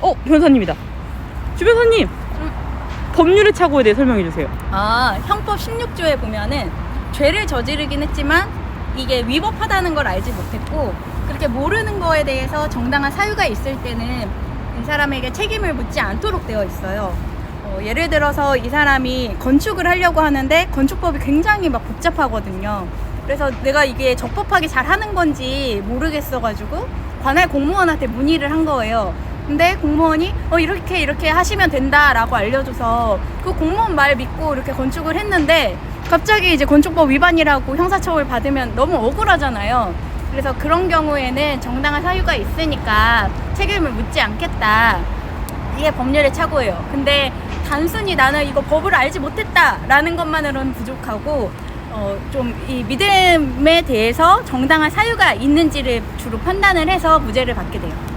어, 변호사님이다. 주 변호사님. 법률의 착오에 대해 설명해 주세요. 아, 형법 16조에 보면은 죄를 저지르긴 했지만 이게 위법하다는 걸 알지 못했고 그렇게 모르는 거에 대해서 정당한 사유가 있을 때는 이 사람에게 책임을 묻지 않도록 되어 있어요. 어, 예를 들어서 이 사람이 건축을 하려고 하는데 건축법이 굉장히 막 복잡하거든요. 그래서 내가 이게 적법하게 잘 하는 건지 모르겠어가지고 관할 공무원한테 문의를 한 거예요. 근데 공무원이 어 이렇게 이렇게 하시면 된다라고 알려줘서 그 공무원 말 믿고 이렇게 건축을 했는데 갑자기 이제 건축법 위반이라고 형사처벌 받으면 너무 억울하잖아요. 그래서 그런 경우에는 정당한 사유가 있으니까 책임을 묻지 않겠다. 이게 법률의 착오예요. 근데 단순히 나는 이거 법을 알지 못했다라는 것만으로는 부족하고 어, 좀 이 믿음에 대해서 정당한 사유가 있는지를 주로 판단을 해서 무죄를 받게 돼요.